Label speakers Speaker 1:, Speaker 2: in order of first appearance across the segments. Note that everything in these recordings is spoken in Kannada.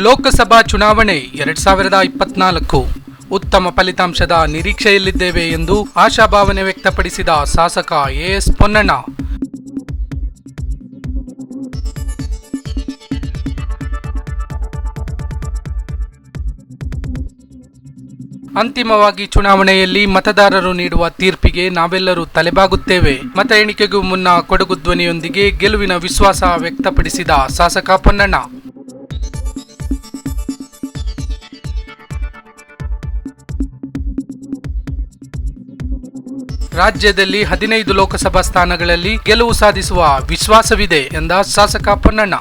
Speaker 1: ಲೋಕಸಭಾ ಚುನಾವಣೆ ಎರಡ್ ಸಾವಿರದ ಇಪ್ಪತ್ನಾಲ್ಕು. ಉತ್ತಮ ಫಲಿತಾಂಶದ ನಿರೀಕ್ಷೆಯಲ್ಲಿದ್ದೇವೆ ಎಂದು ಆಶಾಭಾವನೆ ವ್ಯಕ್ತಪಡಿಸಿದ ಶಾಸಕ ಎಎಸ್ ಪೊನ್ನಣ್ಣ. ಅಂತಿಮವಾಗಿ ಚುನಾವಣೆಯಲ್ಲಿ ಮತದಾರರು ನೀಡುವ ತೀರ್ಪಿಗೆ ನಾವೆಲ್ಲರೂ ತಲೆಬಾಗುತ್ತೇವೆ. ಮತ ಎಣಿಕೆಗೂ ಮುನ್ನ ಕೊಡಗು ಧ್ವನಿಯೊಂದಿಗೆ ಗೆಲುವಿನ ವಿಶ್ವಾಸ ವ್ಯಕ್ತಪಡಿಸಿದ ಶಾಸಕ ಪೊನ್ನಣ್ಣ. ರಾಜ್ಯದಲ್ಲಿ ಹದಿನೈದು ಲೋಕಸಭಾ ಸ್ಥಾನಗಳಲ್ಲಿ ಗೆಲುವು ಸಾಧಿಸುವ ವಿಶ್ವಾಸವಿದೆ ಎಂದ ಶಾಸಕ ಪೊನ್ನಣ್ಣ.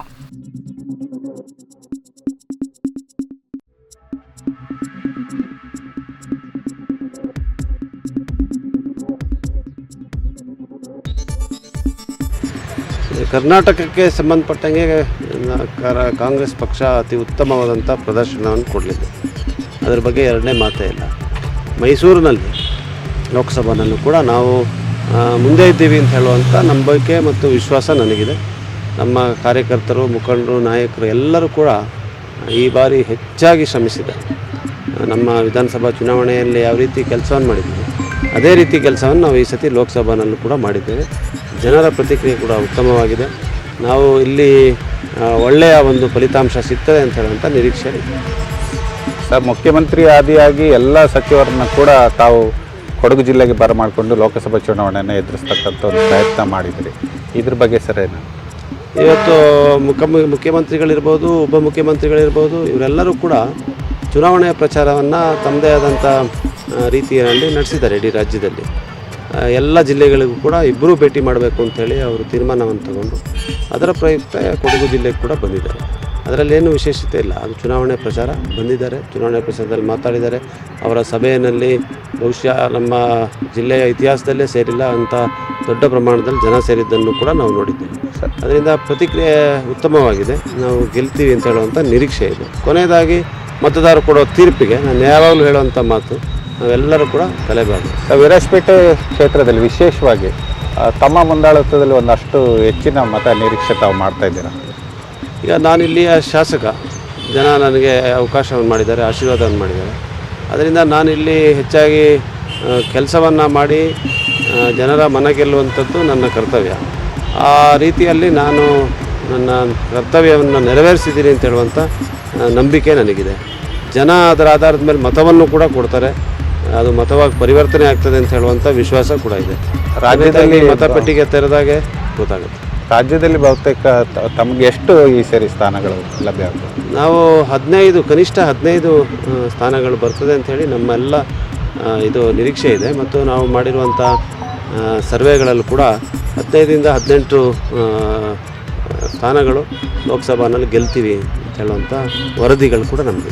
Speaker 2: ಕರ್ನಾಟಕಕ್ಕೆ ಸಂಬಂಧಪಟ್ಟಂಗೆ ಕಾಂಗ್ರೆಸ್ ಪಕ್ಷ ಅತಿ ಉತ್ತಮವಾದಂಥ ಪ್ರದರ್ಶನವನ್ನು ಕೊಡಲಿದೆ. ಅದರ ಬಗ್ಗೆ ಎರಡನೇ ಮಾತೇ ಇಲ್ಲ. ಮೈಸೂರಿನಲ್ಲಿ ಲೋಕಸಭಾನಲ್ಲೂ ಕೂಡ ನಾವು ಮುಂದೆ ಇದ್ದೀವಿ ಅಂತ ಹೇಳುವಂಥ ನಂಬಿಕೆ ಮತ್ತು ವಿಶ್ವಾಸ ನನಗಿದೆ. ನಮ್ಮ ಕಾರ್ಯಕರ್ತರು, ಮುಖಂಡರು, ನಾಯಕರು ಎಲ್ಲರೂ ಕೂಡ ಈ ಬಾರಿ ಹೆಚ್ಚಾಗಿ ಶ್ರಮಿಸಿದ್ದಾರೆ. ನಮ್ಮ ವಿಧಾನಸಭಾ ಚುನಾವಣೆಯಲ್ಲಿ ಯಾವ ರೀತಿ ಕೆಲಸವನ್ನು ಮಾಡಿದ್ದೀವಿ, ಅದೇ ರೀತಿ ಕೆಲಸವನ್ನು ನಾವು ಈ ಸತಿ ಲೋಕಸಭಾನಲ್ಲೂ ಕೂಡ ಮಾಡಿದ್ದೇವೆ. ಜನರ ಪ್ರತಿಕ್ರಿಯೆ ಕೂಡ ಉತ್ತಮವಾಗಿದೆ. ನಾವು ಇಲ್ಲಿ ಒಳ್ಳೆಯ ಒಂದು ಫಲಿತಾಂಶ ಸಿಗ್ತದೆ ಅಂತ ಹೇಳುವಂಥ ನಿರೀಕ್ಷೆ ಇದೆ.
Speaker 3: ಸರ್, ಮುಖ್ಯಮಂತ್ರಿ ಆದಿಯಾಗಿ ಎಲ್ಲ ಸಚಿವರನ್ನ ಕೂಡ ತಾವು ಕೊಡಗು ಜಿಲ್ಲೆಗೆ ಬರಮಾಡಿಕೊಂಡು ಲೋಕಸಭಾ ಚುನಾವಣೆಯನ್ನು ಎದುರಿಸ್ತಕ್ಕಂಥ ಒಂದು ಪ್ರಯತ್ನ ಮಾಡಿದ್ರಿ ಇದ್ರ ಬಗ್ಗೆ ಸರ್ ಏನು?
Speaker 2: ಇವತ್ತು ಮುಖ ಮುಖ್ಯಮಂತ್ರಿಗಳಿರ್ಬೋದು ಉಪಮುಖ್ಯಮಂತ್ರಿಗಳಿರ್ಬೋದು ಇವರೆಲ್ಲರೂ ಕೂಡ ಚುನಾವಣೆಯ ಪ್ರಚಾರವನ್ನು ತಮ್ಮದೇ ಆದಂಥ ರೀತಿಯಲ್ಲಿ ನಡೆಸಿದ್ದಾರೆ ಇಡೀ ರಾಜ್ಯದಲ್ಲಿ. ಎಲ್ಲ ಜಿಲ್ಲೆಗಳಿಗೂ ಕೂಡ ಇಬ್ಬರೂ ಭೇಟಿ ಮಾಡಬೇಕು ಅಂತೇಳಿ ಅವರು ತೀರ್ಮಾನವನ್ನು ತಗೊಂಡು ಅದರ ಪ್ರಯುಕ್ತ ಕೊಡಗು ಜಿಲ್ಲೆಗೆ ಕೂಡ ಬಂದಿದ್ದಾರೆ. ಅದರಲ್ಲಿ ಏನು ವಿಶೇಷತೆ ಇಲ್ಲ. ಅದು ಚುನಾವಣೆ ಪ್ರಚಾರ ಬಂದಿದ್ದಾರೆ. ಚುನಾವಣೆ ಪ್ರಚಾರದಲ್ಲಿ ಮಾತಾಡಿದ್ದಾರೆ. ಅವರ ಸಭೆಯಲ್ಲಿ ಬಹುಶಃ ನಮ್ಮ ಜಿಲ್ಲೆಯ ಇತಿಹಾಸದಲ್ಲೇ ಸೇರಿಲ್ಲ ಅಂತ ದೊಡ್ಡ ಪ್ರಮಾಣದಲ್ಲಿ ಜನ ಸೇರಿದ್ದನ್ನು ಕೂಡ ನಾವು ನೋಡಿದ್ದೇವೆ. ಅದರಿಂದ ಪ್ರತಿಕ್ರಿಯೆ ಉತ್ತಮವಾಗಿದೆ. ನಾವು ಗೆಲ್ತೀವಿ ಅಂತ ಹೇಳುವಂಥ ನಿರೀಕ್ಷೆ ಇದೆ. ಕೊನೆಯದಾಗಿ ಮತದಾರರು ಕೊಡೋ ತೀರ್ಪಿಗೆ ನಾನು ಯಾವಾಗಲೂ ಹೇಳುವಂಥ ಮಾತು, ನಾವೆಲ್ಲರೂ ಕೂಡ
Speaker 3: ತಲೆಬಾರದು ವಿರಾಜಪೇಟೆ ಕ್ಷೇತ್ರದಲ್ಲಿ ವಿಶೇಷವಾಗಿ ತಮ್ಮ ಮುಂದಾಳತ್ವದಲ್ಲಿ ಒಂದಷ್ಟು ಹೆಚ್ಚಿನ ಮತ ನಿರೀಕ್ಷೆ ತಾವು ಮಾಡ್ತಾ ಇದ್ದೀರಾ?
Speaker 2: ಈಗ ನಾನಿಲ್ಲಿಯ ಶಾಸಕ. ಜನ ನನಗೆ ಅವಕಾಶವನ್ನು ಮಾಡಿದ್ದಾರೆ ಆಶೀರ್ವಾದವನ್ನು ಮಾಡಿದ್ದಾರೆ. ಅದರಿಂದ ನಾನಿಲ್ಲಿ ಹೆಚ್ಚಾಗಿ ಕೆಲಸವನ್ನು ಮಾಡಿ ಜನರ ಮನ ಗೆಲ್ಲುವಂಥದ್ದು ನನ್ನ ಕರ್ತವ್ಯ. ಆ ರೀತಿಯಲ್ಲಿ ನಾನು ನನ್ನ ಕರ್ತವ್ಯವನ್ನು ನೆರವೇರಿಸಿದ್ದೀನಿ ಅಂತ ಹೇಳುವಂಥ ನಂಬಿಕೆ ನನಗಿದೆ. ಜನ ಅದರ ಆಧಾರದ ಮೇಲೆ ಮತವನ್ನು ಕೂಡ ಕೊಡ್ತಾರೆ. ಅದು ಮತವಾಗಿ ಪರಿವರ್ತನೆ ಆಗ್ತದೆ ಅಂತ ಹೇಳುವಂಥ ವಿಶ್ವಾಸ ಕೂಡ ಇದೆ. ರಾಜ್ಯದಲ್ಲಿ ಮತಪೆಟ್ಟಿಗೆ ತೆರೆದಾಗೆ ಗೊತ್ತಾಗುತ್ತೆ.
Speaker 3: ರಾಜ್ಯದಲ್ಲಿ ಬಹುತೇಕ ತಮಗೆ ಎಷ್ಟು ಈ ಸೇರಿ ಸ್ಥಾನಗಳು ಲಭ್ಯ
Speaker 2: ನಾವು ಹದಿನೈದು, ಕನಿಷ್ಠ ಹದಿನೈದು ಸ್ಥಾನಗಳು ಬರ್ತದೆ ಅಂಥೇಳಿ ನಮ್ಮೆಲ್ಲ ಇದು ನಿರೀಕ್ಷೆ ಇದೆ. ಮತ್ತು ನಾವು ಮಾಡಿರುವಂಥ ಸರ್ವೆಗಳಲ್ಲೂ ಕೂಡ ಹದಿನೈದರಿಂದ ಹದಿನೆಂಟು ಸ್ಥಾನಗಳು ಲೋಕಸಭಾನಲ್ಲಿ ಗೆಲ್ತೀವಿ ಅಂತ ಹೇಳುವಂಥ ವರದಿಗಳು ಕೂಡ ನಮಗೆ